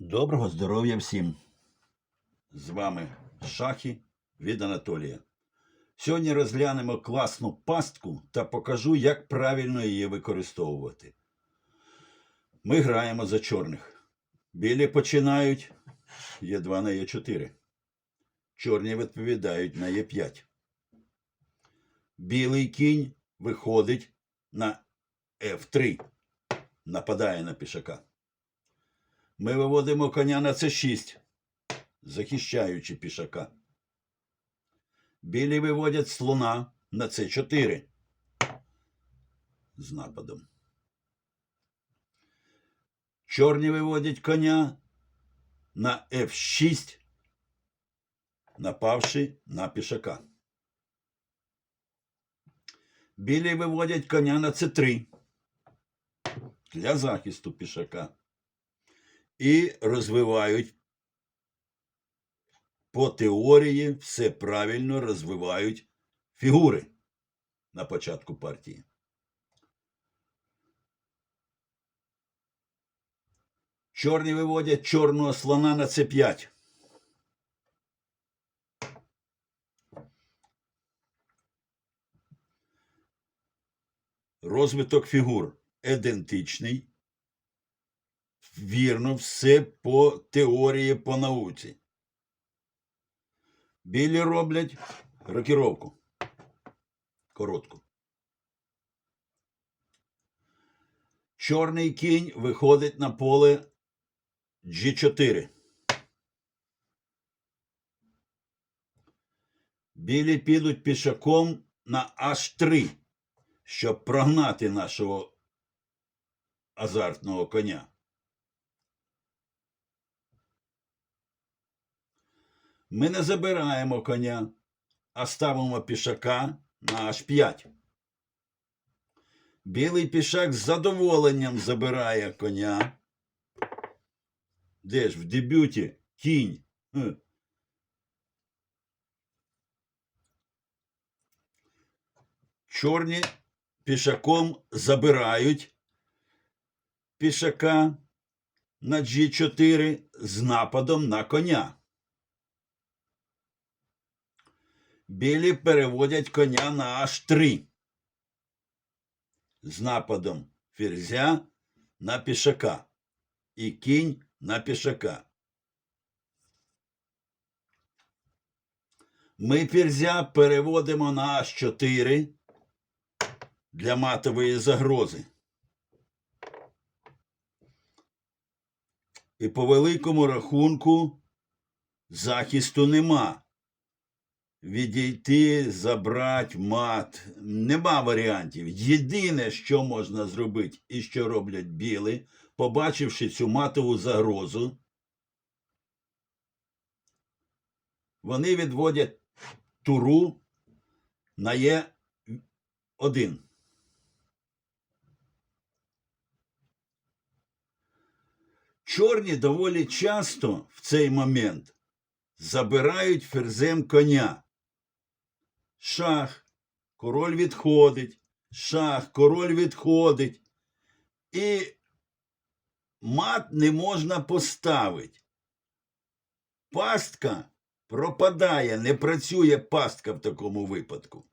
Доброго здоров'я всім! З вами Шахи від Анатолія. Сьогодні розглянемо класну пастку та покажу, як правильно її використовувати. Ми граємо за чорних. Білі починають Є2 на Є4. Чорні відповідають на Є5. Білий кінь виходить на F3. Нападає на пішака. Ми виводимо коня на С6, захищаючи пішака. Білі виводять слона на С4 з нападом. Чорні виводять коня на F6, напавши на пішака. Білі виводять коня на С3 для захисту пішака і розвивають по теорії все правильно розвивають фігури на початку партії. Чорні виводять чорного слона на С5. Розвиток фігур ідентичний вірно все по теорії, по науці. Білі роблять рокіровку. Коротку. Чорний кінь виходить на поле G4. Білі підуть пішаком на H3, щоб прогнати нашого азартного коня. Ми не забираємо коня, а ставимо пішака на H5. Білий пішак з задоволенням забирає коня. Де ж в дебюті кінь? Чорні пішаком забирають пішака на G4 з нападом на коня. Білі переводять коня на H3 з нападом ферзя на пішака і кінь на пішака. Ми ферзя переводимо на H4 для матової загрози. І по великому рахунку захисту нема відійти, забрати мат. Нема варіантів. Єдине, що можна зробити і що роблять біли, побачивши цю матову загрозу, вони відводять туру на Е1. Чорні доволі часто в цей момент забирають ферзем коня. Шах, король відходить, шах, король відходить. І мат не можна поставити. Пастка пропадає, не працює пастка в такому випадку.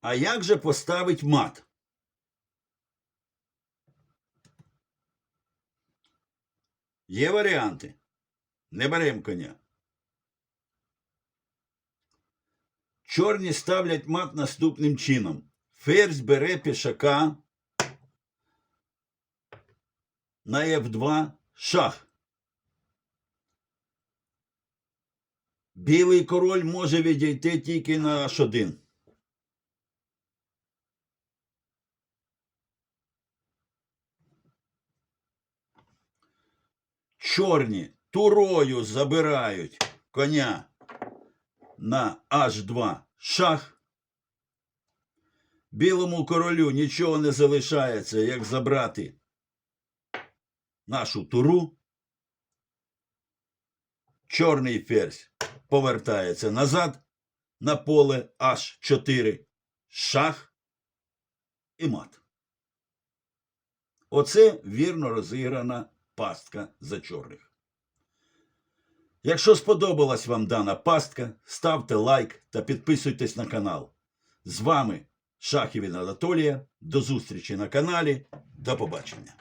А як же поставить мат? Є варіанти. Не беремо коня. Чорні ставлять мат наступним чином. Ферзь бере пішака на F2 шах. Білий король може відійти тільки на H1. Чорні турою забирають коня на H2 шах. Білому королю нічого не залишається, як забрати нашу туру. Чорний ферзь повертається назад на поле H4 шах і мат. Оце вірно розіграна пастка за чорних. Якщо сподобалась вам дана пастка, ставте лайк та підписуйтесь на канал. З вами Шахів Анатолія. До зустрічі на каналі. До побачення.